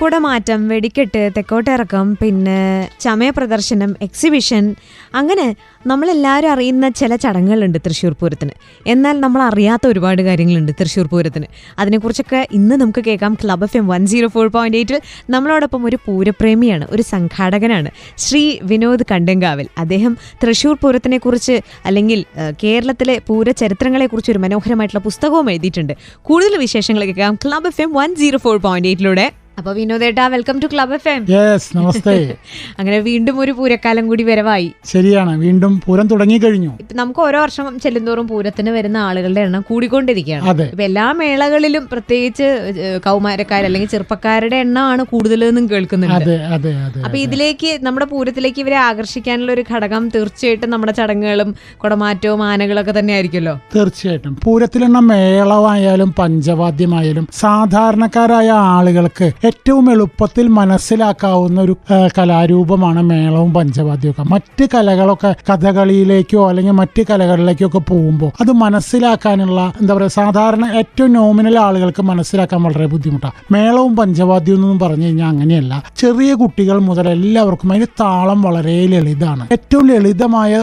കുടമാറ്റം വെടിക്കെട്ട് തെക്കോട്ടിറക്കം പിന്നെ ചമയ പ്രദർശനം എക്സിബിഷൻ അങ്ങനെ നമ്മളെല്ലാവരും അറിയുന്ന ചില ചടങ്ങുകളുണ്ട് തൃശ്ശൂർ പൂരത്തിന്. എന്നാൽ നമ്മൾ അറിയാത്ത ഒരുപാട് കാര്യങ്ങളുണ്ട് തൃശ്ശൂർ പൂരത്തിന്. അതിനെക്കുറിച്ചൊക്കെ ഇന്ന് നമുക്ക് കേൾക്കാം. Club F M one zero four point എയ്റ്റിൽ നമ്മളോടൊപ്പം ഒരു പൂരപ്രേമിയാണ് ഒരു സംഘാടകനാണ് ശ്രീ വിനോദ് കണ്ടങ്കാവൽ. അദ്ദേഹം തൃശ്ശൂർ പൂരത്തിനെക്കുറിച്ച് അല്ലെങ്കിൽ കേരളത്തിലെ പൂര ചരിത്രങ്ങളെക്കുറിച്ച് ഒരു മനോഹരമായിട്ടുള്ള പുസ്തകവും എഴുതിയിട്ടുണ്ട്. കൂടുതൽ വിശേഷങ്ങൾ കേൾക്കാം club F M one zero four point എയ്റ്റിലൂടെ അപ്പൊ വിനോദേട്ടാ welcome to club F M yes നമസ്തേ. അങ്ങനെ വീണ്ടും ഒരു പൂരക്കാലം കൂടി വരവായി. ശരിയാണ് വീണ്ടും പൂരം തുടങ്ങിക്കഴിഞ്ഞു ഇപ്പൊ നമുക്ക് ഓരോ വർഷം ചെല്ലുന്തോറും പൂരത്തിന് വരുന്ന ആളുകളുടെ എണ്ണം കൂടിക്കൊണ്ടിരിക്കുകയാണ്. ഇപ്പൊ എല്ലാ മേളകളിലും പ്രത്യേകിച്ച് കൗമാരക്കാർ അല്ലെങ്കിൽ ചെറുപ്പക്കാരുടെ എണ്ണമാണ് കൂടുതലെന്നും കേൾക്കുന്നുണ്ട്. അതെ അപ്പൊ ഇതിലേക്ക് നമ്മുടെ പൂരത്തിലേക്ക് ഇവരെ ആകർഷിക്കാനുള്ള ഒരു ഘടകം തീർച്ചയായിട്ടും നമ്മുടെ ചടങ്ങുകളും കുടമാറ്റവും ആനകളൊക്കെ തന്നെ ആയിരിക്കുമല്ലോ തീർച്ചയായിട്ടും. പൂരത്തിലെണ്ണ മേളമായാലും പഞ്ചവാദ്യമായാലും സാധാരണക്കാരായ ആളുകൾക്ക് ഏറ്റവും എളുപ്പത്തിൽ മനസ്സിലാക്കാവുന്ന ഒരു കലാരൂപമാണ് മേളവും പഞ്ചവാദ്യവും ഒക്കെ മറ്റ് കലകളൊക്കെ കഥകളിയിലേക്കോ അല്ലെങ്കിൽ മറ്റ് കലകളിലേക്കോ ഒക്കെ പോകുമ്പോൾ അത് മനസ്സിലാക്കാനുള്ള എന്താ പറയുക സാധാരണ ഏറ്റവും നോമിനൽ ആളുകൾക്ക് മനസ്സിലാക്കാൻ വളരെ ബുദ്ധിമുട്ടാണ്. മേളവും പഞ്ചവാദ്യവും എന്നൊന്നും പറഞ്ഞു കഴിഞ്ഞാൽ അങ്ങനെയല്ല. ചെറിയ കുട്ടികൾ മുതൽ എല്ലാവർക്കും അതിന് താളം വളരെ ലളിതമാണ്. ഏറ്റവും ലളിതമായ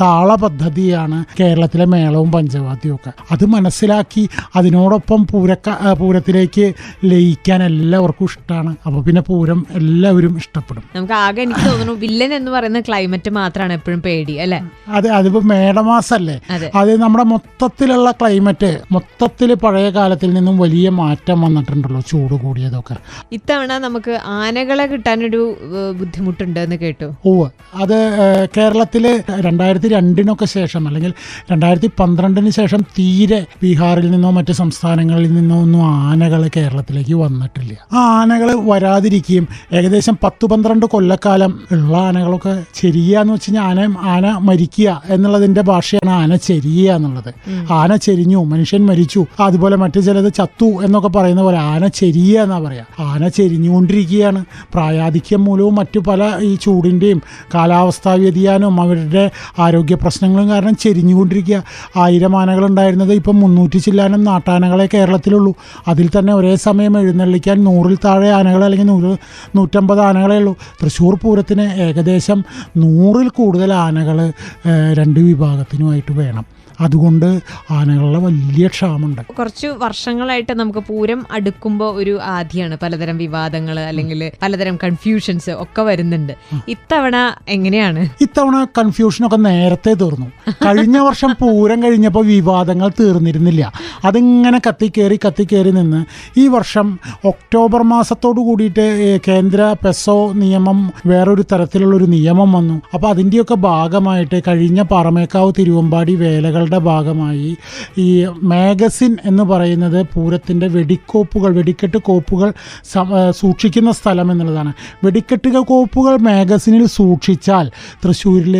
താള പദ്ധതിയാണ് കേരളത്തിലെ മേളവും പഞ്ചവാദ്യവും ഒക്കെ അത് മനസ്സിലാക്കി അതിനോടൊപ്പം പൂരക്ക പൂരത്തിലേക്ക് ലയിക്കാൻ എല്ലാവർക്കും ഇഷ്ടമാണ് അപ്പോൾ പിന്നെ പൂരം എല്ലാവരും ഇഷ്ടപ്പെടും. നമുക്ക് ആകെ എനിക്ക് തോന്നുന്നു വില്ലൻ എന്ന് പറയുന്ന ക്ലൈമറ്റ് മാത്രമാണ് എപ്പോഴും പേടി അല്ലെ? അതെ അതിപ്പോ മേടമാസല്ലേ? അതെ. നമ്മുടെ മൊത്തത്തിലുള്ള ക്ലൈമറ്റ് മൊത്തത്തിൽ പഴയ കാലത്തിൽ നിന്നും വലിയ മാറ്റം വന്നിട്ടുണ്ടല്ലോ ചൂട് കൂടിയതൊക്കെ. ഇത്തവണ നമുക്ക് ആനകളെ കിട്ടാനൊരു ബുദ്ധിമുട്ടുണ്ട് എന്ന് കേട്ടു. ഓ അത് കേരളത്തിൽ രണ്ടായിരത്തി രണ്ടിനൊക്കെ ശേഷം അല്ലെങ്കിൽ രണ്ടായിരത്തി പന്ത്രണ്ടിന് ശേഷം തീരെ ബീഹാറിൽ നിന്നോ മറ്റ് സംസ്ഥാനങ്ങളിൽ നിന്നോ ഒന്നും ആനകൾ കേരളത്തിലേക്ക് വന്നിട്ടില്ല. ആ ആനകൾ വരാതിരിക്കുകയും ഏകദേശം പത്ത് പന്ത്രണ്ട് കൊല്ലക്കാലം ഉള്ള ആനകളൊക്കെ ചെരിയ എന്ന് വെച്ച് കഴിഞ്ഞാൽ ആന ആന മരിക്കുക എന്നുള്ളതിന്റെ ഭാഷയാണ് ആന ചെരിയ എന്നുള്ളത്. ആന ചെരിഞ്ഞു മനുഷ്യൻ മരിച്ചു അതുപോലെ മറ്റു ചിലത് ചത്തു എന്നൊക്കെ പറയുന്ന പോലെ ആന ചെരിയ എന്നാ പറയുക ആന ചെരിഞ്ഞുകൊണ്ടിരിക്കുകയാണ്. പ്രായാധിക്യം മൂലവും മറ്റു പല ഈ ചൂടിന്റെയും കാലാവസ്ഥാ വ്യതിയാനവും അവരുടെ ആരോഗ്യ പ്രശ്നങ്ങളും കാരണം ചെരിഞ്ഞുകൊണ്ടിരിക്കുക. ആയിരം ആനകളുണ്ടായിരുന്നത് ഇപ്പം മുന്നൂറ്റി ചില്ലാനം നാട്ടാനകളെ കേരളത്തിലുള്ളൂ. അതിൽ തന്നെ ഒരേ സമയം എഴുന്നള്ളിക്കാൻ നൂറിൽ താഴെ ആനകൾ അല്ലെങ്കിൽ നൂറ് നൂറ്റമ്പത് ആനകളേ ഉള്ളൂ. തൃശ്ശൂർ പൂരത്തിന് ഏകദേശം നൂറിൽ കൂടുതൽ ആനകൾ രണ്ട് വിഭാഗത്തിനുമായിട്ട് വേണം. അതുകൊണ്ട് ആനകളുടെ വലിയ ക്ഷാമുണ്ട് കുറച്ച് വർഷങ്ങളായിട്ട് നമുക്ക് പൂരം അടുക്കുമ്പോൾ ഒരു ആദ്യമാണ് പലതരം വിവാദങ്ങൾ അല്ലെങ്കിൽ പലതരം കൺഫ്യൂഷൻസ് ഒക്കെ വരുന്നുണ്ട്. ഇത്തവണ എങ്ങനെയാണ്? ഇത്തവണ കൺഫ്യൂഷനൊക്കെ നേരത്തെ തീർന്നു. കഴിഞ്ഞ വർഷം പൂരം കഴിഞ്ഞപ്പോൾ വിവാദങ്ങൾ തീർന്നിരുന്നില്ല. അതിങ്ങനെ കത്തിക്കേറി കത്തിക്കേറി നിന്ന് ഈ വർഷം ഒക്ടോബർ മാസത്തോട് കൂടിയിട്ട് കേന്ദ്ര പെസോ നിയമം വേറൊരു തരത്തിലുള്ളൊരു നിയമം വന്നു. അപ്പോൾ അതിന്റെയൊക്കെ ഭാഗമായിട്ട് കഴിഞ്ഞ പാറമേക്കാവ് തിരുവമ്പാടി വേലകളുടെ ഭാഗമായി. ഈ മാഗസിൻ എന്ന് പറയുന്നത് പൂരത്തിന്റെ വെടിക്കോപ്പുകൾ വെടിക്കെട്ട് കോപ്പുകൾ സൂക്ഷിക്കുന്ന സ്ഥലം എന്നുള്ളതാണ്. വെടിക്കെട്ട് കോപ്പുകൾ മാഗസിനിൽ സൂക്ഷിച്ചാൽ തൃശ്ശൂരിൽ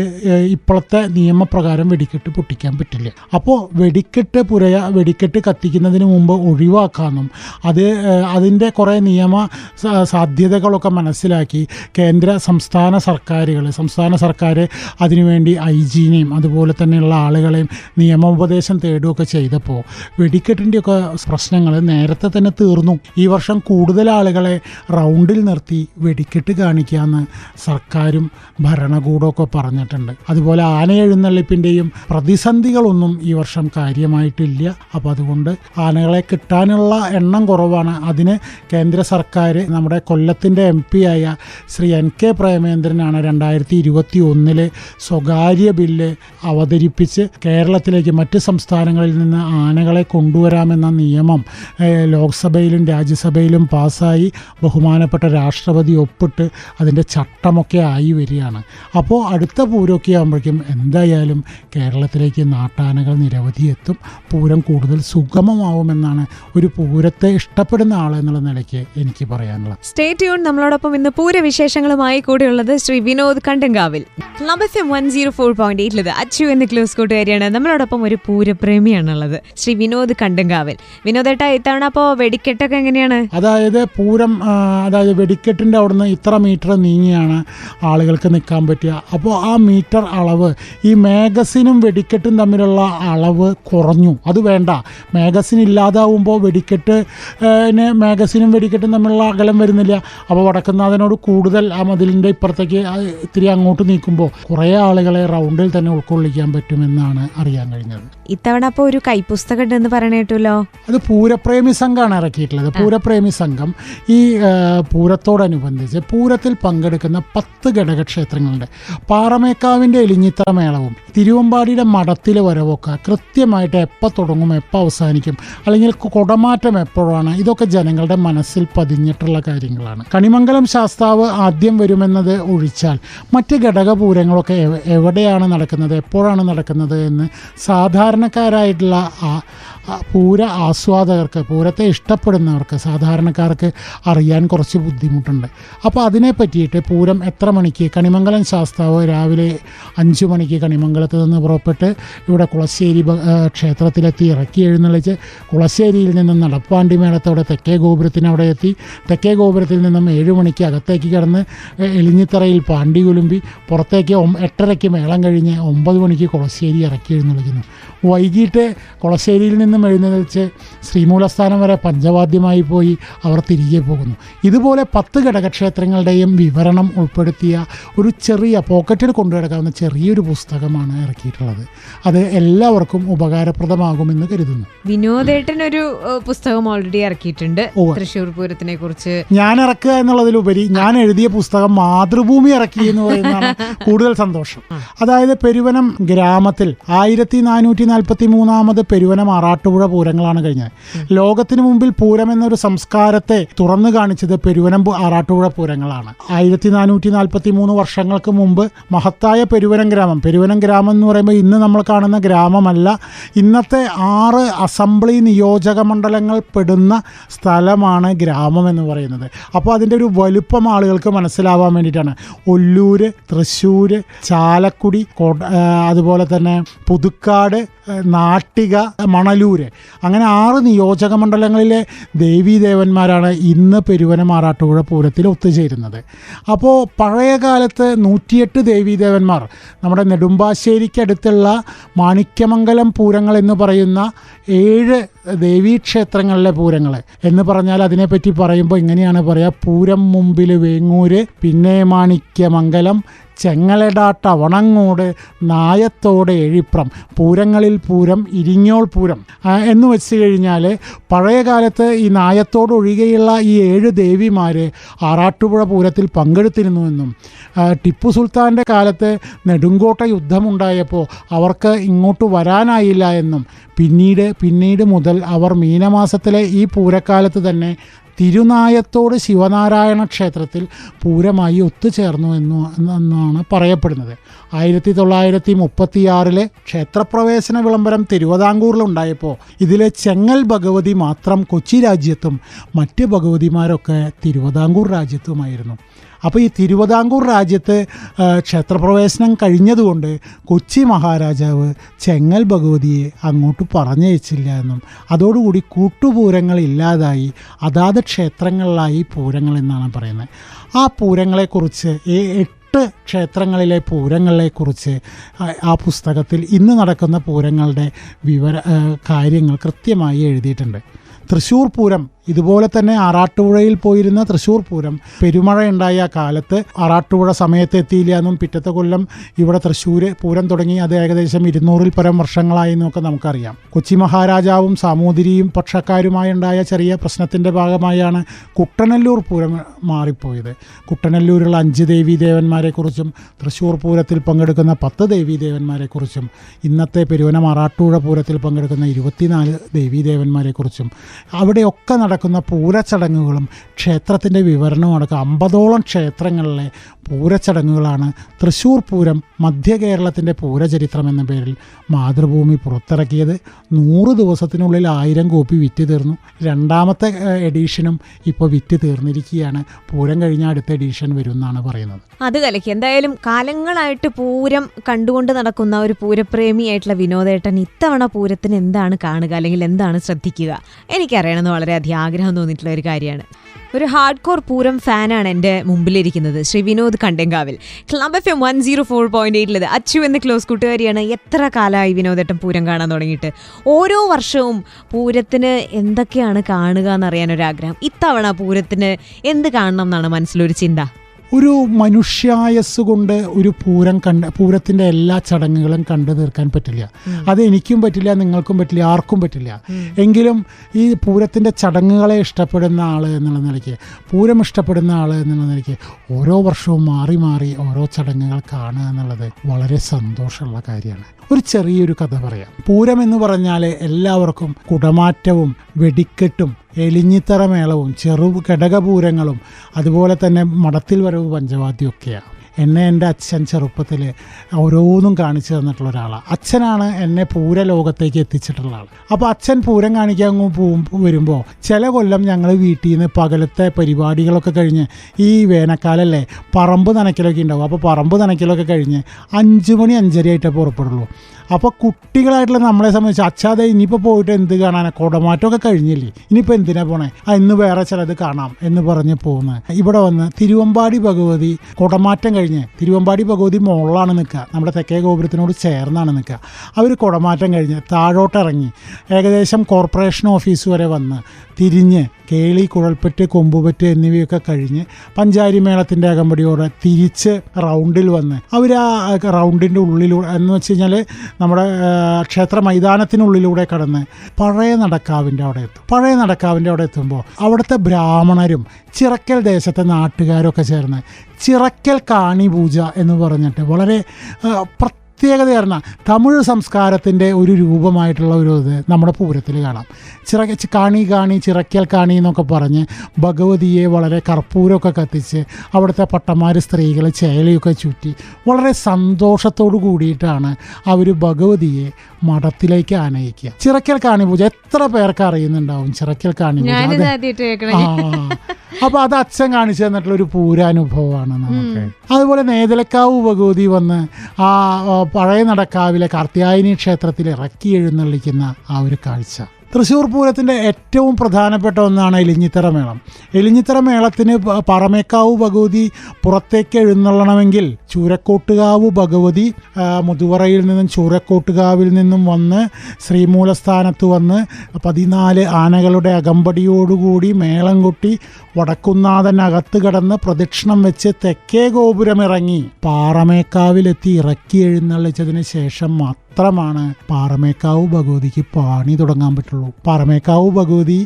ഇപ്പോഴത്തെ നിയമപ്രകാരം വെടിക്കെട്ട് പൊട്ടിക്കാൻ പറ്റില്ല. അപ്പോൾ വെടിക്കെട്ട് പുരയ വെടിക്കെട്ട് കത്തിക്കുന്നതിന് മുമ്പ് ഒഴിവാക്കാമെന്നും അത് അതിന്റെ കുറേ നിയമ സാധ്യതകളൊക്കെ മനസ്സിലാക്കി കേന്ദ്ര സംസ്ഥാന സർക്കാരുകൾ സംസ്ഥാന സർക്കാർ അതിനുവേണ്ടി ഐ ജിനെയും അതുപോലെ തന്നെയുള്ള ആളുകളെയും നിയമോപദേശം തേടുകയൊക്കെ ചെയ്തപ്പോൾ വെടിക്കെട്ടിന്റെയൊക്കെ പ്രശ്നങ്ങൾ നേരത്തെ തന്നെ തീർന്നു. ഈ വർഷം കൂടുതൽ ആളുകളെ റൗണ്ടിൽ നിർത്തി വെടിക്കെട്ട് കാണിക്കാമെന്ന് സർക്കാരും ഭരണകൂടമൊക്കെ പറഞ്ഞിട്ടുണ്ട്. അതുപോലെ ആന എഴുന്നള്ളിപ്പിന്റെയും പ്രതിസന്ധികളൊന്നും ഈ വർഷം കാര്യമായിട്ടില്ല. അപ്പോൾ അതുകൊണ്ട് ആനകളെ കിട്ടാനുള്ള എണ്ണം കുറവാണ്. അതിന് കേന്ദ്ര സർക്കാർ നമ്മുടെ കൊല്ലത്തിന്റെ എം പി ആയ ശ്രീ എൻ കെ പ്രേമേന്ദ്രനാണ് രണ്ടായിരത്തി ഇരുപത്തി ഒന്നിൽ സ്വകാര്യ ബില്ല് അവതരിപ്പിച്ച് കേരളത്തിലേക്ക് മറ്റ് സംസ്ഥാനങ്ങളിൽ നിന്ന് ആനകളെ കൊണ്ടുവരാമെന്ന നിയമം ലോക്സഭയിലും രാജ്യസഭയിലും പാസ്സായി ബഹുമാനപ്പെട്ട രാഷ്ട്രപതി ഒപ്പിട്ട് അതിന്റെ ചട്ടമൊക്കെ ആയി വരികയാണ്. അപ്പോൾ അടുത്ത പൂരമൊക്കെ ആകുമ്പോഴേക്കും എന്തായാലും കേരളത്തിലേക്ക് നാട്ടാനകൾ നിരവധി എത്തും. പൂരം കൂടുതൽ സുഗമമാവുമെന്നാണ് ഒരു പൂരത്തെ ഇഷ്ടപ്പെടുന്ന ആളെന്നുള്ള നിലയ്ക്ക് എനിക്ക് പറയാനുള്ളത്. സ്റ്റേറ്റ് യൂൺ നമ്മളോടൊപ്പം ഇന്ന് പൂരവിശേഷങ്ങളുമായി കൂടെയുള്ളത് Shri Vinod Kandankavil number four point എയ്റ്റിലത് Achu close കൂട്ടുകാരിയാണ് നമ്മളോട് നമ്മളോടൊപ്പം ഒരു പൂരപ്രേമിയാണുള്ളത്. ശ്രീ വിനോദ് കണ്ടങ്കാവൽ. വിനോദേട്ട ഇത്തവണ അപ്പോൾ വെടിക്കെട്ടൊക്കെ എങ്ങനെയാണ്? അതായത് പൂരം അതായത് വെടിക്കെട്ടിന്റെ അവിടുന്ന് ഇത്ര മീറ്റർ നീങ്ങിയാണ് ആളുകൾക്ക് നിൽക്കാൻ പറ്റുക അപ്പോൾ ആ മീറ്റർ അളവ് ഈ മാഗസിനും വെടിക്കെട്ടും തമ്മിലുള്ള അളവ് കുറഞ്ഞു. അത് വേണ്ട. മാഗസിൻ ഇല്ലാതാവുമ്പോൾ വെടിക്കെട്ട് മേഗസിനും വെടിക്കെട്ടും തമ്മിലുള്ള അകലം വരുന്നില്ല. അപ്പോൾ വടക്കുന്നാഥനോട് കൂടുതൽ ആ മതിലിന്റെ ഇപ്പുറത്തേക്ക് ഇത്തിരി അങ്ങോട്ട് നീക്കുമ്പോൾ കുറേ ആളുകളെ റൗണ്ടിൽ തന്നെ ഉൾക്കൊള്ളിക്കാൻ പറ്റുമെന്നാണ് അറിയാൻ കഴിഞ്ഞത്. ഇത്തവണ അപ്പോൾ ഒരു കൈപ്പുസ്തകം ഉണ്ടെന്ന് പറയണ അത് പൂരപ്രേമി സംഘമാണ് ഇറക്കിയിട്ടുള്ളത്. പൂരപ്രേമി സംഘം. ഈ പൂരത്തോടനുബന്ധിച്ച് പൂരത്തിൽ പങ്കെടുക്കുന്ന പത്ത് ഘടകക്ഷേത്രങ്ങളുണ്ട്. പാറമേക്കാവിന്റെ എലിഞ്ഞിത്ര മേളവും തിരുവമ്പാടിയുടെ മഠത്തിലെ വരവൊക്കെ കൃത്യമായിട്ട് എപ്പോൾ തുടങ്ങും എപ്പോൾ അവസാനിക്കും അല്ലെങ്കിൽ കുടമാറ്റം എപ്പോഴാണ്? ഇതൊക്കെ ജനങ്ങളുടെ മനസ്സിൽ പതിഞ്ഞിട്ടുള്ള കാര്യങ്ങളാണ്. കണിമംഗലം ശാസ്താവ് ആദ്യം വരുമെന്നത് ഒഴിച്ചാൽ മറ്റ് ഘടകപൂരങ്ങളൊക്കെ എവ- എവിടെയാണ് നടക്കുന്നത് എപ്പോഴാണ് നടക്കുന്നത് എന്ന് സാധാരണക്കാരായിട്ടുള്ള പൂര ആസ്വാദകർക്ക് പൂരത്തെ ഇഷ്ടപ്പെടുന്നവർക്ക് സാധാരണക്കാർക്ക് അറിയാൻ കുറച്ച് ബുദ്ധിമുട്ടുണ്ട്. അപ്പോൾ അതിനെ പറ്റിയിട്ട് പൂരം എത്ര മണിക്ക് കണിമംഗലം ശാസ്താവ് രാവിലെ അഞ്ച് മണിക്ക് കണിമംഗലത്ത് നിന്ന് പുറപ്പെട്ട് ഇവിടെ കുളശ്ശേരി ക്ഷേത്രത്തിലെത്തി ഇറക്കി എഴുന്നള്ളിച്ച് കുളശ്ശേരിയിൽ നിന്ന് നടപ്പാണ്ടി മേളത്തോടെ തെക്കേ ഗോപുരത്തിന് അവിടെ എത്തി. തെക്കേ ഗോപുരത്തിൽ നിന്നും ഏഴ് മണിക്ക് അകത്തേക്ക് കിടന്ന് എളിഞ്ഞിത്തറയിൽ പാണ്ടി കുലുമ്പി പുറത്തേക്ക് എട്ടരയ്ക്ക് മേളം കഴിഞ്ഞ് ഒമ്പത് മണിക്ക് കുളശ്ശേരി ഇറക്കി എഴുന്നള്ളിക്കുന്നു. വൈകിട്ട് കുളശ്ശേരിയിൽ നിന്നും എഴുന്നള്ളിച്ച് ശ്രീമൂലസ്ഥാനം വരെ പഞ്ചവാദ്യമായി പോയി അവർ തിരികെ പോകുന്നു. ഇതുപോലെ പത്ത് ഘടകക്ഷേത്രങ്ങളുടെയും വിവരണം ഉൾപ്പെടുത്തിയ ഒരു ചെറിയ പോക്കറ്റിൽ കൊണ്ടുനടക്കാവുന്ന ചെറിയൊരു പുസ്തകമാണ് ഇറക്കിയിട്ടുള്ളത്. അത് എല്ലാവർക്കും ഉപകാരപ്രദമാകുമെന്ന് കരുതുന്നു. വിനോദേട്ടൻ ഒരു പുസ്തകം ഓൾറെഡി ഇറക്കിയിട്ടുണ്ട്. തൃശ്ശൂർ പൂരത്തിനെ കുറിച്ച് ഞാൻ ഇറക്കുക എന്നുള്ളതിലുപരി ഞാൻ എഴുതിയ പുസ്തകം മാതൃഭൂമി ഇറക്കി എന്ന് പറയുന്നതാണ് കൂടുതൽ സന്തോഷം. അതായത് പെരുവനം ഗ്രാമത്തിൽ ആയിരത്തി നാനൂറ്റി നാൽപ്പത്തി മൂന്നാമത് പെരുവനം ആറാട്ടുപുഴ പൂരങ്ങളാണ് കഴിഞ്ഞത്. ലോകത്തിന് മുമ്പിൽ പൂരം എന്നൊരു സംസ്കാരത്തെ തുറന്നു കാണിച്ചത് പെരുവനം പു- ആറാട്ടുപുഴ പൂരങ്ങളാണ്. ആയിരത്തി നാനൂറ്റി നാൽപ്പത്തി മൂന്ന് വർഷങ്ങൾക്ക് മുമ്പ് മഹത്തായ പെരുവനം ഗ്രാമം പെരുവനം ഗ്രാമം എന്ന് പറയുമ്പോൾ ഇന്ന് നമ്മൾ കാണുന്ന ഗ്രാമമല്ല. ഇന്നത്തെ ആറ് അസംബ്ലി നിയോജക മണ്ഡലങ്ങൾ പെടുന്ന സ്ഥലമാണ് ഗ്രാമം എന്ന് പറയുന്നത്. അപ്പോൾ അതിന്റെ ഒരു വലുപ്പം ആളുകൾക്ക് മനസ്സിലാവാൻ വേണ്ടിയിട്ടാണ്. ഒല്ലൂര് തൃശ്ശൂർ ചാലക്കുടി അതുപോലെ തന്നെ പുതുക്കാട് നാട്ടിക നാട്ടിക മണലൂര് അങ്ങനെ ആറ് നിയോജക മണ്ഡലങ്ങളിലെ ദേവീദേവന്മാരാണ് ഇന്ന് പെരുവന മാറാട്ടുപുഴ പൂരത്തിൽ ഒത്തുചേരുന്നത്. അപ്പോൾ പഴയ കാലത്ത് നൂറ്റിയെട്ട് ദേവീദേവന്മാർ നമ്മുടെ നെടുമ്പാശ്ശേരിക്കടുത്തുള്ള മാണിക്യമംഗലം പൂരങ്ങൾ എന്ന് പറയുന്ന ഏഴ് ദേവീക്ഷേത്രങ്ങളിലെ പൂരങ്ങൾ എന്ന് പറഞ്ഞാൽ അതിനെപ്പറ്റി പറയുമ്പോൾ ഇങ്ങനെയാണ് പറയുക പൂരം മുമ്പിൽ വേങ്ങൂര് പിന്നെ മാണിക്യമംഗലം ചെങ്ങലടാട്ട വണങ്ങോട് നായത്തോടെ എഴിപ്രം. പൂരങ്ങളിൽ പൂരം ഇരിങ്ങോൾ പൂരം. എന്ന് വെച്ച് കഴിഞ്ഞാൽ പഴയകാലത്ത് ഈ നായത്തോട് ഒഴികെയുള്ള ഈ ഏഴ് ദേവിമാർ ആറാട്ടുപുഴ പൂരത്തിൽ പങ്കെടുത്തിരുന്നുവെന്നും ടിപ്പു സുൽത്താന്റെ കാലത്ത് നെടുങ്കോട്ട യുദ്ധമുണ്ടായപ്പോൾ അവർക്ക് ഇങ്ങോട്ട് വരാനായില്ല എന്നും പിന്നീട് പിന്നീട് മുതൽ അവർ മീനമാസത്തിലെ ഈ പൂരക്കാലത്ത് തന്നെ തിരുനായത്തോട് ശിവനാരായണ ക്ഷേത്രത്തിൽ പൂരമായി ഒത്തുചേർന്നു എന്നു എന്നാണ് പറയപ്പെടുന്നത്. ആയിരത്തി തൊള്ളായിരത്തി മുപ്പത്തിയാറിലെ ക്ഷേത്രപ്രവേശന വിളംബരം തിരുവിതാംകൂറിലുണ്ടായപ്പോൾ ഇതിലെ ചെങ്ങൽ ഭഗവതി മാത്രം കൊച്ചി രാജ്യത്തും മറ്റ് ഭഗവതിമാരൊക്കെ തിരുവിതാംകൂർ രാജ്യത്തുമായിരുന്നു. അപ്പോൾ ഈ തിരുവിതാംകൂർ രാജ്യത്ത് ക്ഷേത്രപ്രവേശനം കഴിഞ്ഞതുകൊണ്ട് കൊച്ചി മഹാരാജാവ് ചെങ്ങൽ ഭഗവതിയെ അങ്ങോട്ട് പറഞ്ഞയച്ചില്ല എന്നും അതോടുകൂടി കൂട്ടുപൂരങ്ങൾ ഇല്ലാതായി അതാത് ക്ഷേത്രങ്ങളിലായി പൂരങ്ങൾ എന്നാണ് പറയുന്നത്. ആ പൂരങ്ങളെക്കുറിച്ച് എട്ട് ക്ഷേത്രങ്ങളിലെ പൂരങ്ങളെക്കുറിച്ച് ആ പുസ്തകത്തിൽ ഇന്ന് നടക്കുന്ന പൂരങ്ങളുടെ വിവര കാര്യങ്ങൾ കൃത്യമായി എഴുതിയിട്ടുണ്ട്. തൃശ്ശൂർ പൂരം ഇതുപോലെ തന്നെ ആറാട്ടുപുഴയിൽ പോയിരുന്ന തൃശ്ശൂർ പൂരം പെരുമഴയുണ്ടായ കാലത്ത് ആറാട്ടുപുഴ സമയത്ത് എത്തിയില്ല എന്നും പിറ്റത്തെ കൊല്ലം ഇവിടെ തൃശ്ശൂർ പൂരം തുടങ്ങി. അത് ഏകദേശം ഇരുന്നൂറിൽ പരം വർഷങ്ങളായി എന്നൊക്കെ നമുക്കറിയാം. കൊച്ചി മഹാരാജാവും സാമൂതിരിയും പക്ഷക്കാരുമായി ഉണ്ടായ ചെറിയ പ്രശ്നത്തിന്റെ ഭാഗമായാണ് കുട്ടനല്ലൂർ പൂരം മാറിപ്പോയത്. കുട്ടനല്ലൂരുള്ള അഞ്ച് ദേവീ ദേവന്മാരെക്കുറിച്ചും തൃശ്ശൂർ പൂരത്തിൽ പങ്കെടുക്കുന്ന പത്ത് ദേവീ ദേവന്മാരെക്കുറിച്ചും ഇന്നത്തെ പെരുവനം ആറാട്ടുപുഴ പൂരത്തിൽ പങ്കെടുക്കുന്ന ഇരുപത്തിനാല് ദേവീ ദേവന്മാരെക്കുറിച്ചും അവിടെയൊക്കെ നടക്കുന്ന പൂരച്ചടങ്ങുകളും ക്ഷേത്രത്തിന്റെ വിവരണവും അടക്കം അമ്പതോളം ക്ഷേത്രങ്ങളിലെ പൂരച്ചടങ്ങുകളാണ് തൃശ്ശൂർ പൂരം മധ്യ കേരളത്തിന്റെ പൂരചരിത്രം എന്ന പേരിൽ മാതൃഭൂമി പുറത്തിറക്കിയത് നൂറ് ദിവസത്തിനുള്ളിൽ ആയിരം കോപ്പി വിറ്റ് തീർന്നു. രണ്ടാമത്തെ എഡീഷനും ഇപ്പോൾ വിറ്റ് തീർന്നിരിക്കുകയാണ്. പൂരം കഴിഞ്ഞ അടുത്ത എഡീഷൻ വരും എന്നാണ് പറയുന്നത്. അത് കലക്കി. എന്തായാലും കാലങ്ങളായിട്ട് പൂരം കണ്ടുകൊണ്ട് നടക്കുന്ന ഒരു പൂരപ്രേമിയായിട്ടുള്ള വിനോദേട്ടൻ ഇത്തവണ പൂരത്തിന് എന്താണ് കാണുക? അല്ലെങ്കിൽ എന്താണ് ശ്രദ്ധിക്കുക? എനിക്കറിയണമെന്ന് വളരെയധികം ആഗ്രഹം തോന്നിയിട്ടുള്ള ഒരു കാര്യമാണ്. ഒരു ഹാർഡ് കോർ പൂരം ഫാനാണ് എന്റെ മുമ്പിലിരിക്കുന്നത്. Shri Vinod Kandenkavil. Club F M one zero four point എയ്റ്റിലത് Achu എന്ന ക്ലോസ് കൂട്ടുകാരിയാണ് എത്ര കാലമായി വിനോദേട്ടൻ പൂരം കാണാൻ തുടങ്ങിയിട്ട്. ഓരോ വർഷവും പൂരത്തിന് എന്തൊക്കെയാണ് കാണുക എന്നറിയാനൊരാഗ്രഹം ഇത്തവണ പൂരത്തിന് എന്ത് കാണണം എന്നാണ് മനസ്സിലൊരു ചിന്ത? ഒരു മനുഷ്യായസ് കൊണ്ട് ഒരു പൂരം കണ്ട പൂരത്തിന്റെ എല്ലാ ചടങ്ങുകളും കണ്ടു തീർക്കാൻ പറ്റില്ല. അത് എനിക്കും പറ്റില്ല നിങ്ങൾക്കും പറ്റില്ല ആർക്കും പറ്റില്ല. എങ്കിലും ഈ പൂരത്തിന്റെ ചടങ്ങുകളെ ഇഷ്ടപ്പെടുന്ന ആൾ എന്നുള്ള നിലയ്ക്ക് പൂരം ഇഷ്ടപ്പെടുന്ന ആൾ എന്നുള്ള നിലയ്ക്ക് ഓരോ വർഷവും മാറി മാറി ഓരോ ചടങ്ങുകൾ കാണുക എന്നുള്ളത് വളരെ സന്തോഷമുള്ള കാര്യമാണ്. ഒരു ചെറിയൊരു കഥ പറയാം. പൂരം എന്ന് പറഞ്ഞാൽ എല്ലാവർക്കും കുടമാറ്റവും വെടിക്കെട്ടും എലിഞ്ഞിത്തറ മേളവും ചെറു ഘടകപൂരങ്ങളും അതുപോലെ തന്നെ മടത്തിൽ വരവ് പഞ്ചവാദ്യമൊക്കെയാണ് എന്നെ എന്റെ അച്ഛൻ ചെറുപ്പത്തിൽ ഓരോന്നും കാണിച്ചു തന്നിട്ടുള്ള ഒരാളാണ് അച്ഛനാണ് എന്നെ പൂര ലോകത്തേക്ക് എത്തിച്ചിട്ടുള്ള ആൾ അപ്പോൾ അച്ഛൻ പൂരം കാണിക്കാൻ പോകും വരുമ്പോൾ ചില കൊല്ലം ഞങ്ങൾ വീട്ടിൽ നിന്ന് പകലത്തെ പരിപാടികളൊക്കെ കഴിഞ്ഞ് ഈ വേനൽക്കാലല്ലേ പറമ്പ് നനയ്ക്കലൊക്കെ ഉണ്ടാവും. അപ്പോൾ പറമ്പ് നനയ്ക്കലൊക്കെ കഴിഞ്ഞ് അഞ്ച് മണി അഞ്ചരയായിട്ടേ പുറപ്പെടുള്ളൂ. അപ്പോൾ കുട്ടികളായിട്ടുള്ള നമ്മളെ സംബന്ധിച്ച് അച്ഛാതെ ഇനിയിപ്പോൾ പോയിട്ട് എന്ത് കാണാനാണ് കുടമാറ്റമൊക്കെ കഴിഞ്ഞില്ലേ? ഇനിയിപ്പോൾ എന്തിനാ പോണേ? ആ ഇന്ന് വേറെ ചിലത് കാണാം എന്ന് പറഞ്ഞ് പോകുന്നത് ഇവിടെ വന്ന് തിരുവമ്പാടി ഭഗവതി കുടമാറ്റം കഴിഞ്ഞ് തിരുവമ്പാടി ഭഗവതി മുകളിലാണ് നിൽക്കുക. നമ്മുടെ തെക്കേ ഗോപുരത്തിനോട് ചേർന്നാണ് നിൽക്കുക. അവർ കുടമാറ്റം കഴിഞ്ഞ് താഴോട്ടിറങ്ങി ഏകദേശം കോർപ്പറേഷൻ ഓഫീസ് വരെ വന്ന് തിരിഞ്ഞ് കേളി കുഴൽപ്പറ്റ് കൊമ്പുപറ്റ് എന്നിവയൊക്കെ കഴിഞ്ഞ് പഞ്ചാരി മേളത്തിന്റെ അകമ്പടിയോടെ തിരിച്ച് റൗണ്ടിൽ വന്ന് അവർ ആ റൗണ്ടിന്റെ ഉള്ളിലൂടെ എന്ന് വെച്ച് കഴിഞ്ഞാൽ നമ്മുടെ ക്ഷേത്ര മൈതാനത്തിനുള്ളിലൂടെ കടന്ന് പഴയ നടക്കാവിന്റെ അവിടെ എത്തും. പഴയ നടക്കാവിന്റെ അവിടെ എത്തുമ്പോൾ അവിടുത്തെ ബ്രാഹ്മണരും ചിറക്കൽ ദേശത്തെ നാട്ടുകാരൊക്കെ ചേർന്ന് ചിറക്കൽ കാണി പൂജ എന്ന് പറഞ്ഞിട്ട് വളരെ ആ, പറഞ്ഞാൽ തമിഴ് സംസ്കാരത്തിന്റെ ഒരു രൂപമായിട്ടുള്ള ഒരു ഇത് നമ്മുടെ പൂരത്തിൽ കാണാം. ചിറ കാണി കാണി ചിറക്കൽ കാണി എന്നൊക്കെ പറഞ്ഞ് ഭഗവതിയെ വളരെ കർപ്പൂരമൊക്കെ കത്തിച്ച് അവിടുത്തെ പട്ടന്മാർ സ്ത്രീകളെ ചേലയൊക്കെ ചുറ്റി വളരെ സന്തോഷത്തോടു കൂടിയിട്ടാണ് അവർ ഭഗവതിയെ മഠത്തിലേക്ക് ആനയിക്കുക. ചിറക്കൽ കാണി പൂജ എത്ര പേർക്ക് അറിയുന്നുണ്ടാവും ചിറക്കൽ കാണി പൂജ? ഞാനിത് അതെ. ആ. അച്ഛൻ കാണിച്ചു തന്നിട്ടുള്ള ഒരു പൂരാനുഭവമാണ് നമുക്ക്. അതുപോലെ നേതലക്കാവ് ഭഗവതി വന്ന് ആ, പഴയ നടക്കാവിലെ കാർത്തിയായനി ക്ഷേത്രത്തിൽ ഇറക്കി എഴുന്നള്ളിക്കുന്ന ആ ഒരു കാഴ്ച. തൃശ്ശൂർ പൂരത്തിന്റെ ഏറ്റവും പ്രധാനപ്പെട്ട ഒന്നാണ് എലിഞ്ഞിത്തറ മേളം. എലിഞ്ഞിത്തറ മേളത്തിന് പറമേക്കാവ് ഭഗവതി പുറത്തേക്ക് എഴുന്നള്ളണമെങ്കിൽ ചൂരക്കോട്ടുകാവ് ഭഗവതി മുതുവറയിൽ നിന്നും ചൂരക്കോട്ടുകാവിൽ നിന്നും വന്ന് ശ്രീമൂലസ്ഥാനത്ത് വന്ന് പതിനാല് ആനകളുടെ അകമ്പടിയോടുകൂടി മേളം കൊട്ടി വടക്കുന്നാഥനകത്ത് കടന്ന് പ്രദക്ഷിണം വെച്ച് തെക്കേ ഗോപുരം ഇറങ്ങി പാറമേക്കാവിലെത്തി ഇറക്കി എഴുന്നള്ളിച്ചതിന് ശേഷം മാത്രമാണ് പാറമേക്കാവ് ഭഗവതിക്ക് പാണി തുടങ്ങാൻ പറ്റുള്ളൂ. പാറമേക്കാവ് ഭഗവതി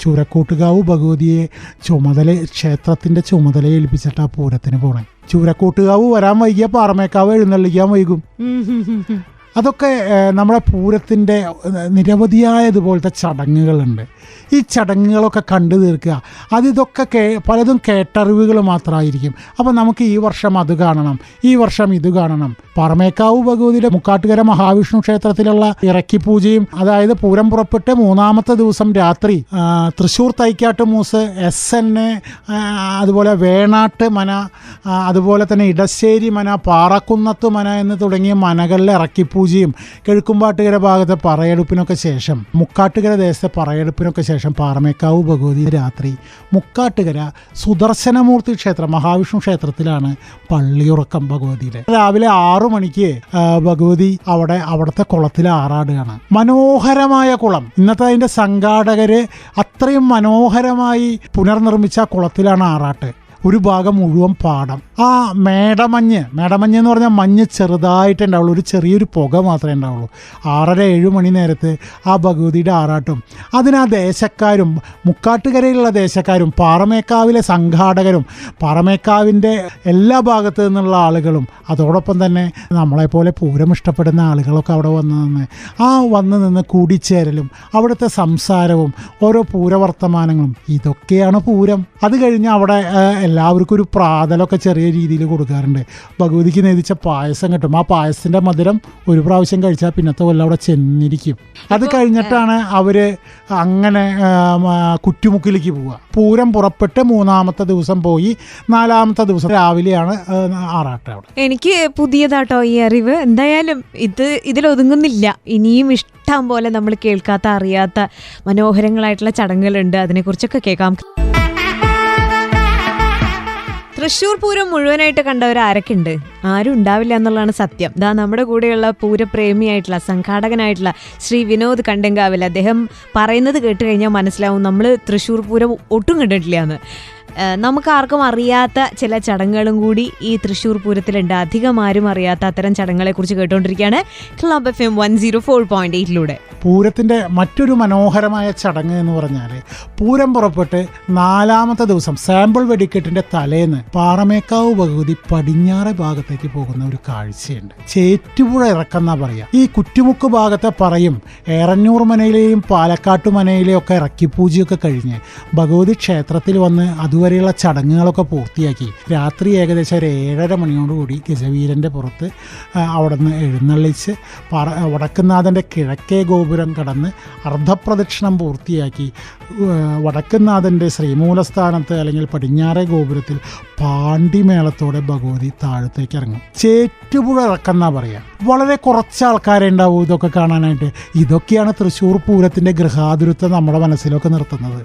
ചൂരക്കോട്ടുകാവ് ഭഗവതിയെ ചുമതല ക്ഷേത്രത്തിന്റെ ചുമതല ഏൽപ്പിച്ചിട്ടാ പൂരത്തിന് പോണേ. ചൂരക്കോട്ടുകാവ് വരാൻ വൈകിയ പാറമേക്കാവ് എഴുന്നള്ളിക്കാൻ വൈകും. അതൊക്കെ നമ്മുടെ പൂരത്തിന്റെ നിരവധിയായതുപോലത്തെ ചടങ്ങുകളുണ്ട്. ഈ ചടങ്ങുകളൊക്കെ കണ്ടു തീർക്കുക. അതിതൊക്കെ കേ പലതും കേട്ടറിവുകൾ മാത്രമായിരിക്കും. അപ്പം നമുക്ക് ഈ വർഷം അത് കാണണം ഈ വർഷം ഇത് കാണണം. പറമേക്കാവ് ഭഗവതിയുടെ മുക്കാട്ടുകര മഹാവിഷ്ണു ക്ഷേത്രത്തിലുള്ള ഇറക്കി പൂജയും അതായത് പൂരം പുറപ്പെട്ട് മൂന്നാമത്തെ ദിവസം രാത്രി തൃശ്ശൂർ തൈക്കാട്ട് മൂസ് എസ് എൻ അതുപോലെ വേണാട്ട് മന അതുപോലെ തന്നെ ഇടശ്ശേരി മന പാറക്കുന്നത്ത് മന എന്ന് തുടങ്ങിയ മനകളിലെ ഇറക്കിപ്പൂജയും കിഴക്കുംപാട്ടുകര ഭാഗത്തെ പറയെടുപ്പിനൊക്കെ ശേഷം മുക്കാട്ടുകര ദേശത്തെ പറയെടുപ്പിനൊക്കെ ശേഷം പാറമേക്കാവ് ഭഗവതി രാത്രി. മുക്കാട്ടുകര സുദർശനമൂർത്തി ക്ഷേത്രം മഹാവിഷ്ണു ക്ഷേത്രത്തിലാണ് പള്ളിയുറക്കം ഭഗവതിയുടെ. രാവിലെ ആറു മണിക്ക് ഭഗവതി അവിടെ അവിടുത്തെ കുളത്തിൽ ആറാടുകയാണ്. മനോഹരമായ കുളം. ഇന്നത്തെ അതിന്റെ സംഘാടകര് അത്രയും മനോഹരമായി പുനർനിർമ്മിച്ച കുളത്തിലാണ് ആറാട്ട്. ഒരു ഭാഗം മുഴുവൻ പാടം. ആ മേടമഞ്ഞ് മേടമഞ്ഞ് എന്ന് പറഞ്ഞാൽ മഞ്ഞ് ചെറുതായിട്ട് ഉണ്ടാവുള്ളൂ. ഒരു ചെറിയൊരു പുക മാത്രമേ ഉണ്ടാവുള്ളൂ. ആറര ഏഴ് മണി നേരത്ത് ആ ഭഗവതിയുടെ ആറാട്ടും അതിന് ആ ദേശക്കാരും മുക്കാട്ടുകരയിലുള്ള ദേശക്കാരും പാറമേക്കാവിലെ സംഘാടകരും പാറമേക്കാവിന്റെ എല്ലാ ഭാഗത്തു നിന്നുള്ള ആളുകളും അതോടൊപ്പം തന്നെ നമ്മളെപ്പോലെ പൂരം ഇഷ്ടപ്പെടുന്ന ആളുകളൊക്കെ അവിടെ വന്ന് നിന്ന് ആ വന്ന് നിന്ന് കൂടിച്ചേരലും അവിടുത്തെ സംസാരവും ഓരോ പൂരവർത്തമാനങ്ങളും ഇതൊക്കെയാണ് പൂരം. അത് കഴിഞ്ഞ് അവിടെ എല്ലാ എല്ലാവർക്കും ഒരു പ്രാതലൊക്കെ ചെറിയ രീതിയിൽ കൊടുക്കാറുണ്ട്. ഭഗവതിക്ക് നേതിച്ച പായസം കിട്ടും. ആ പായസത്തിന്റെ മധുരം ഒരു പ്രാവശ്യം കഴിച്ചാൽ പിന്നത്തെ കൊല്ലം അവിടെ ചെന്നിരിക്കും. അത് കഴിഞ്ഞിട്ടാണ് അവർ അങ്ങനെ കുറ്റിമുക്കിലേക്ക് പോവുക. പൂരം പുറപ്പെട്ട് മൂന്നാമത്തെ ദിവസം പോയി നാലാമത്തെ ദിവസം രാവിലെയാണ് ആറാട്ട ആറാട്ട് അവിടെ. എനിക്ക് പുതിയതാട്ടോ ഈ അറിവ്. എന്തായാലും ഇത് ഇതിലൊതുങ്ങുന്നില്ല. ഇനിയും ഇഷ്ടം പോലെ നമ്മൾ കേൾക്കാത്ത അറിയാത്ത മനോഹരങ്ങളായിട്ടുള്ള ചടങ്ങുകളുണ്ട്. അതിനെക്കുറിച്ചൊക്കെ കേൾക്കാം. തൃശ്ശൂർ പൂരം മുഴുവനായിട്ട് കണ്ടവർ ആരൊക്കെയുണ്ട്? ആരും ഉണ്ടാവില്ല എന്നുള്ളതാണ് സത്യം. ദാ നമ്മുടെ കൂടെയുള്ള പൂരപ്രേമിയായിട്ടുള്ള സംഘാടകനായിട്ടുള്ള ശ്രീ വിനോദ് കണ്ടെങ്കാവിൽ അദ്ദേഹം പറയുന്നത് കേട്ട് കഴിഞ്ഞാൽ മനസ്സിലാവും നമ്മൾ തൃശ്ശൂർ പൂരം ഒട്ടും കണ്ടിട്ടില്ല എന്ന്. നമുക്ക് ആർക്കും അറിയാത്ത ചില ചടങ്ങുകളും കൂടി ഈ തൃശ്ശൂർ പൂരത്തിലുണ്ട്. അധികം ആരും അറിയാത്ത അത്തരം ചടങ്ങുകളെ കുറിച്ച് കേട്ടുകൊണ്ടിരിക്കുകയാണ് club F M one zero four point എയ്റ്റിലൂടെ മറ്റൊരു മനോഹരമായ ചടങ്ങ് എന്ന് പറഞ്ഞാൽ പൂരം പുറപ്പെട്ട് നാലാമത്തെ ദിവസം സാമ്പിൾ വെടിക്കെട്ടിന്റെ തലേന്ന് പാറമേക്കാവ് ഭഗവതി പടിഞ്ഞാറെ ഭാഗത്തേക്ക് പോകുന്ന ഒരു കാഴ്ചയുണ്ട്. ചേറ്റുപുഴ ഇറക്കുന്നാ പറയാ. ഈ കുറ്റുമുക്ക് ഭാഗത്തെ പറയും ഏറന്നൂർ മനയിലെയും പാലക്കാട്ടു മനയിലെയും ഒക്കെ ഇറക്കിപ്പൂജയൊക്കെ കഴിഞ്ഞ് ഭഗവതി ക്ഷേത്രത്തിൽ വന്ന് അതുവരെയുള്ള ചടങ്ങുകളൊക്കെ പൂർത്തിയാക്കി. രാത്രി ഏകദേശം ഒരു ഏഴര മണിയോടുകൂടി ഗജവീരന്റെ പുറത്ത് അവിടെ നിന്ന് എഴുന്നള്ളിച്ച് പറ വടക്കുന്നാഥന്റെ കിഴക്കേ ഗോപുരം കടന്ന് അർദ്ധപ്രദക്ഷിണം പൂർത്തിയാക്കി. വടക്കുന്നാഥന്റെ ശ്രീമൂലസ്ഥാനത്ത് അല്ലെങ്കിൽ പടിഞ്ഞാറേ ഗോപുരത്തിൽ പാണ്ടിമേളത്തോടെ ഭഗവതി താഴത്തേക്ക് ഇറങ്ങും ചേറ്റുപുഴ ഇറക്കെന്നാ പറയാ. വളരെ കുറച്ച് ആൾക്കാരെ ഉണ്ടാവും ഇതൊക്കെ കാണാനായിട്ട്. ഇതൊക്കെയാണ് തൃശ്ശൂർ പൂരത്തിന്റെ ഗൃഹാതുരത്വം നമ്മുടെ മനസ്സിലൊക്കെ നിർത്തുന്നത്.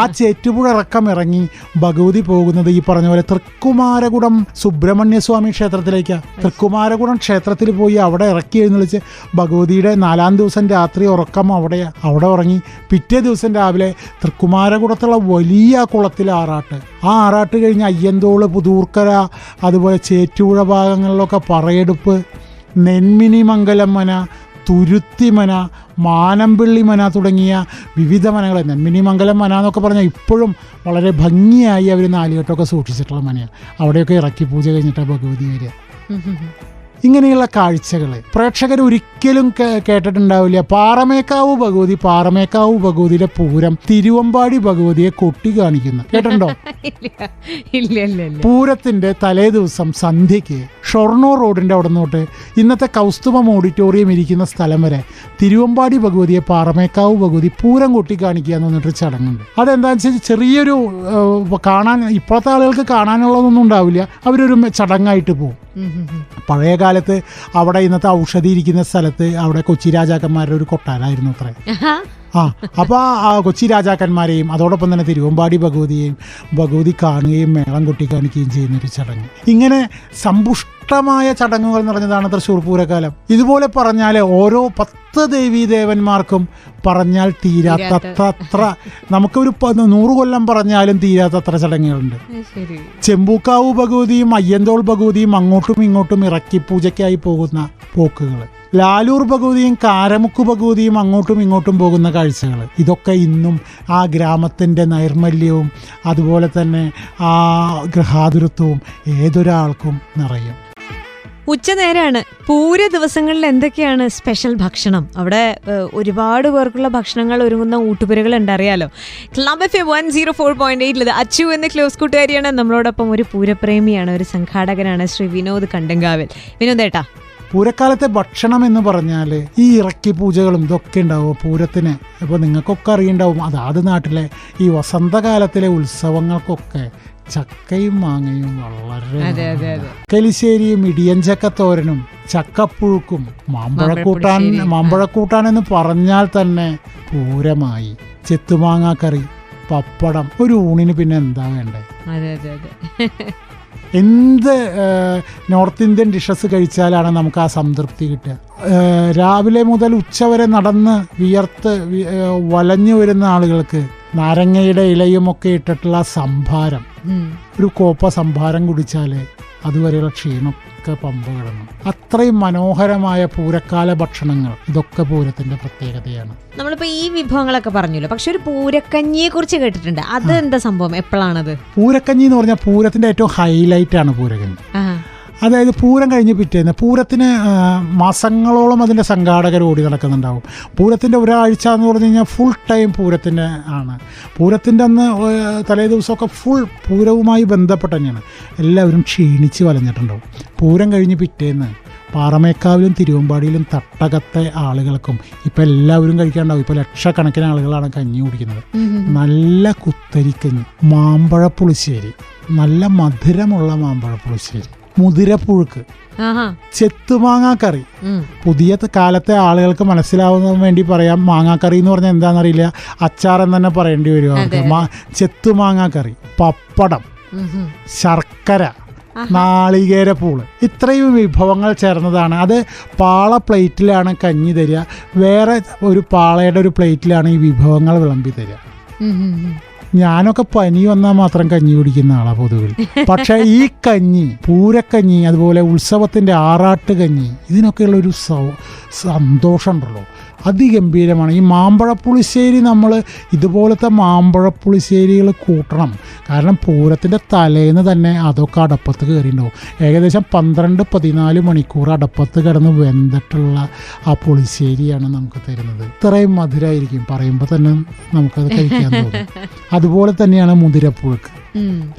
ആ ചേറ്റുപുഴ ഇറക്കം ഇറങ്ങി ഭഗവതി പോകുന്നത് ഈ പറഞ്ഞ പോലെ തൃക്കുമാരകുടം സുബ്രഹ്മണ്യ സ്വാമി ക്ഷേത്രത്തിലേക്കാണ് തൃക്കുമാരകുടം ക്ഷേത്രത്തിൽ പോയി അവിടെ ഇറക്കി എഴുന്നള്ളിച്ച് ഭഗവതിയുടെ നാലാം ദിവസം രാത്രി ഉറക്കം അവിടെ അവിടെ ഉറങ്ങി പിറ്റേ ദിവസം രാവിലെ തൃക്കുമാരകുടത്തുള്ള വലിയ കുളത്തിൽ ആറാട്ട്. ആ ആറാട്ട് കഴിഞ്ഞ് അയ്യന്തോൾ പുതൂർക്കര അതുപോലെ ചേറ്റുപുഴ ഭാഗങ്ങളിലൊക്കെ പറയെടുപ്പ്. നെന്മിനി മംഗലം മന തുരുത്തിമന മാനമ്പിള്ളി മന തുടങ്ങിയ വിവിധ മനകൾ നെന്മിനി മംഗലം മന എന്നൊക്കെ പറഞ്ഞാൽ ഇപ്പോഴും വളരെ ഭംഗിയായി അവർ നാലുകെട്ടൊക്കെ സൂക്ഷിച്ചിട്ടുള്ള മനയാണ്. അവിടെയൊക്കെ ഇറക്കി പൂജ കഴിഞ്ഞിട്ടാണ് ഭഗവതി വരിക. ഇങ്ങനെയുള്ള കാഴ്ചകൾ പ്രേക്ഷകർ ഒരിക്കലും കേട്ടിട്ടുണ്ടാവില്ല. പാറമേക്കാവ് ഭഗവതി പാറമേക്കാവ് ഭഗവതിയുടെ പൂരം തിരുവമ്പാടി ഭഗവതിയെ കൊട്ടി കാണിക്കുന്നു. കേട്ടിട്ടുണ്ടോ? പൂരത്തിന്റെ തലേ ദിവസം സന്ധ്യയ്ക്ക് ഷൊർണൂർ റോഡിന്റെ അവിടെ നിന്നോട്ട് ഇന്നത്തെ കൗസ്തുഭം ഓഡിറ്റോറിയം ഇരിക്കുന്ന സ്ഥലം വരെ തിരുവമ്പാടി ഭഗവതിയെ പാറമേക്കാവ് ഭഗവതി പൂരം കൊട്ടി കാണിക്കുക എന്ന് പറഞ്ഞിട്ട് ചടങ്ങുണ്ട്. അതെന്താണെന്ന് വെച്ചാൽ ചെറിയൊരു കാണാൻ ഇപ്പോഴത്തെ ആളുകൾക്ക് കാണാനുള്ളതൊന്നും ഉണ്ടാവില്ല. അവരൊരു ചടങ്ങായിട്ട് പോകും ഉം, ഉം, ഉം. പഴയ കാലത്ത് അവിടെ ഇന്നത്തെ ഔഷധി ഇരിക്കുന്ന സ്ഥലത്ത് അവിടെ കൊച്ചി രാജാക്കന്മാരുടെ ഒരു കൊട്ടാരായിരുന്നു അത്രേ. ആ അപ്പോൾ ആ കൊച്ചി രാജാക്കന്മാരെയും അതോടൊപ്പം തന്നെ തിരുവമ്പാടി ഭഗവതിയെയും ഭഗവതി കാണുകയും മേളം കൊട്ടി കാണിക്കുകയും ചെയ്യുന്ന ഒരു ചടങ്ങ്. ഇങ്ങനെ സമ്പുഷ്ടമായ ചടങ്ങുകൾ നിറഞ്ഞതാണ് തൃശ്ശൂർ പൂരക്കാലം ഇതുപോലെ പറഞ്ഞാൽ ഓരോ പത്ത് ദേവീ ദേവന്മാർക്കും പറഞ്ഞാൽ തീരാത്തത്ര നമുക്കൊരു നൂറ് കൊല്ലം പറഞ്ഞാലും തീരാത്തത്ര ചടങ്ങുകളുണ്ട്. ചെമ്പൂക്കാവ് ഭഗവതിയും അയ്യന്തോൾ ഭഗവതിയും അങ്ങോട്ടും ഇങ്ങോട്ടും ഇറക്കി പൂജയ്ക്കായി പോകുന്ന പോക്കുകൾ ലാലൂർ ഭഗവതിയും കാരമുക്ക് ഭഗവതിയും അങ്ങോട്ടും ഇങ്ങോട്ടും പോകുന്ന കാഴ്ചകൾ. ഇതൊക്കെ ഇന്നും ആ ഗ്രാമത്തിന്റെ നൈർമല്യവും അതുപോലെ തന്നെ ആ ഗൃഹാതുരത്വവും ഏതൊരാൾക്കും നിറയും. ഉച്ചനേരാണ് പൂര ദിവസങ്ങളിൽ എന്തൊക്കെയാണ് സ്പെഷ്യൽ ഭക്ഷണം? അവിടെ ഒരുപാട് പേർക്കുള്ള ഭക്ഷണങ്ങൾ ഒരുങ്ങുന്ന ഊട്ടുപുരകൾ ഉണ്ട് അറിയാലോ club F A one zero four point എയ്റ്റിലത് Achu എന്ന ക്ലോസ് കൂട്ടുകാരിയാണ്. നമ്മളോടൊപ്പം ഒരു പൂരപ്രേമിയാണ് ഒരു സംഘാടകനാണ് ശ്രീ വിനോദ് കണ്ടങ്കാവിൽ. വിനോദ് ഏട്ടാ പൂരക്കാലത്തെ ഭക്ഷണം എന്ന് പറഞ്ഞാൽ ഈ ഇറക്കി പൂജകളും ഇതൊക്കെ ഉണ്ടാവും പൂരത്തിന്? അപ്പോൾ നിങ്ങൾക്കൊക്കെ അറിയുണ്ടാവും. അതാത് നാട്ടിലെ ഈ വസന്തകാലത്തിലെ ഉത്സവങ്ങൾക്കൊക്കെ ചക്കയും മാങ്ങയും വളരെ കലിശ്ശേരിയും. കലിശ്ശേരിയും ഇടിയഞ്ചക്കത്തോരനും ചക്കപ്പുഴുക്കും മാമ്പഴക്കൂട്ടാൻ. മാമ്പഴക്കൂട്ടാൻ എന്ന് പറഞ്ഞാൽ തന്നെ പൂരമായി. ചെത്തുമാങ്ങാക്കറി പപ്പടം ഒരു ഊണിന് പിന്നെ എന്താ വേണ്ടേ? അതെ അതെ അതെ. എന്ത് നോർത്ത് ഇന്ത്യൻ ഡിഷസ് കഴിച്ചാലാണ് നമുക്ക് ആ സംതൃപ്തി കിട്ടുക? രാവിലെ മുതൽ ഉച്ചവരെ നടന്ന് വിയർത്ത് വലഞ്ഞു വരുന്ന ആളുകൾക്ക് നാരങ്ങയുടെ ഇലയും ഒക്കെ ഇട്ടിട്ടുള്ള സംഭാരം. ഒരു കോപ്പ സംഭാരം കുടിച്ചാൽ അതുവരെയുള്ള ക്ഷീണമൊക്കെ പമ്പ കിടന്നു. അത്രയും മനോഹരമായ പൂരക്കാല ഭക്ഷണങ്ങൾ ഇതൊക്കെ പൂരത്തിന്റെ പ്രത്യേകതയാണ്. നമ്മളിപ്പോ ഈ വിഭവങ്ങളൊക്കെ പറഞ്ഞല്ലോ? പക്ഷെ ഒരു പൂരക്കഞ്ഞിയെ കുറിച്ച് കേട്ടിട്ടുണ്ട്. അത് എന്താ സംഭവം? എപ്പോഴാണത്? പൂരക്കഞ്ഞി എന്ന് പറഞ്ഞാൽ പൂരത്തിന്റെ ഏറ്റവും ഹൈലൈറ്റ് ആണ് പൂരക്കഞ്ഞി. അതായത് പൂരം കഴിഞ്ഞ് പിറ്റേന്ന് പൂരത്തിന് മാസങ്ങളോളം അതിന്റെ സംഘാടകർ ഓടി നടക്കുന്നുണ്ടാവും. പൂരത്തിന്റെ ഒരാഴ്ച എന്ന് പറഞ്ഞു കഴിഞ്ഞാൽ ഫുൾ ടൈം പൂരത്തിന്റെ ആണ്. പൂരത്തിന്റെ അന്ന് തലേ ദിവസമൊക്കെ ഫുൾ പൂരവുമായി ബന്ധപ്പെട്ട് തന്നെയാണ്. എല്ലാവരും ക്ഷീണിച്ച് വലഞ്ഞിട്ടുണ്ടാവും. പൂരം കഴിഞ്ഞ് പിറ്റേന്ന് പാറമേക്കാവിലും തിരുവമ്പാടിയിലും തട്ടകത്തെ ആളുകൾക്കും ഇപ്പം എല്ലാവരും കഴിക്കാണ്ടാവും. ഇപ്പോൾ ലക്ഷക്കണക്കിന് ആളുകളാണ് കഞ്ഞി കുടിക്കുന്നത്. നല്ല കുത്തരിക്കഞ്ഞി മാമ്പഴ പുളിശ്ശേരി നല്ല മധുരമുള്ള മാമ്പഴ പുളിശ്ശേരി മുതിരപ്പുഴുക്ക്. ചെത്തുമാങ്ങാക്കറി ഉം. പുതിയ കാലത്തെ ആളുകൾക്ക് മനസ്സിലാവുന്നതിന് വേണ്ടി പറയാം. മാങ്ങാക്കറി എന്ന് പറഞ്ഞാൽ എന്താണെന്നറിയില്ല അച്ചാർ എന്ന് തന്നെ പറയേണ്ടി വരും അവർക്ക് ചെത്തുമാങ്ങാക്കറി പപ്പടം ശർക്കര നാളികേര ശർക്കര നാളികേരപ്പൂൾ ഇത്രയും വിഭവങ്ങൾ ചേർന്നതാണ്. അത് പാള പ്ലേറ്റിലാണ് കഞ്ഞി തരിക. വേറെ ഒരു പാളയുടെ ഒരു പ്ലേറ്റിലാണ് ഈ വിഭവങ്ങൾ വിളമ്പി തരിക. ഞാനൊക്കെ പനി വന്നാൽ മാത്രം കഞ്ഞി കുടിക്കുന്ന ആളാ പൊതുവിൽ. പക്ഷേ ഈ കഞ്ഞി പൂരക്കഞ്ഞി അതുപോലെ ഉത്സവത്തിന്റെ ആറാട്ട് കഞ്ഞി ഇതിനൊക്കെയുള്ള ഒരു സന്തോഷം ഉണ്ടല്ലോ അതിഗംഭീരമാണ്. ഈ മാമ്പഴപ്പുളിശ്ശേരി നമ്മൾ ഇതുപോലത്തെ മാമ്പഴപ്പുളിശ്ശേരികൾ കൂട്ടണം. കാരണം പൂരത്തിന്റെ തലേന്ന് തന്നെ അതൊക്കെ അടപ്പത്ത് കയറിയിട്ടുണ്ടാവും ഏകദേശം പന്ത്രണ്ട് പതിനാല് മണിക്കൂർ അടപ്പത്ത് കിടന്ന് വെന്തിട്ടുള്ള ആ പുളിശ്ശേരിയാണ് നമുക്ക് തരുന്നത്. ഇത്രയും മധുരമായിരിക്കും പറയുമ്പോൾ തന്നെ നമുക്കത് കഴിക്കാൻ തോന്നും. അതുപോലെ തന്നെയാണ് മുതിരപ്പുഴുക്ക്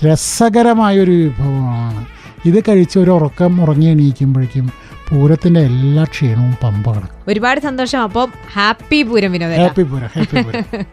രസകരമായ ഒരു വിഭവമാണ്. ഇത് കഴിച്ച് ഒരു ഉറക്കം ഉറങ്ങി എണീക്കുമ്പോഴേക്കും പൂരത്തിന്റെ എല്ലാ ക്ഷീണവും പമ്പ കിടക്കും. ഒരുപാട് സന്തോഷം. അപ്പം ഹാപ്പി പൂരം വിനോദ ഹാപ്പി പൂരം ഹാപ്പി പൂരം.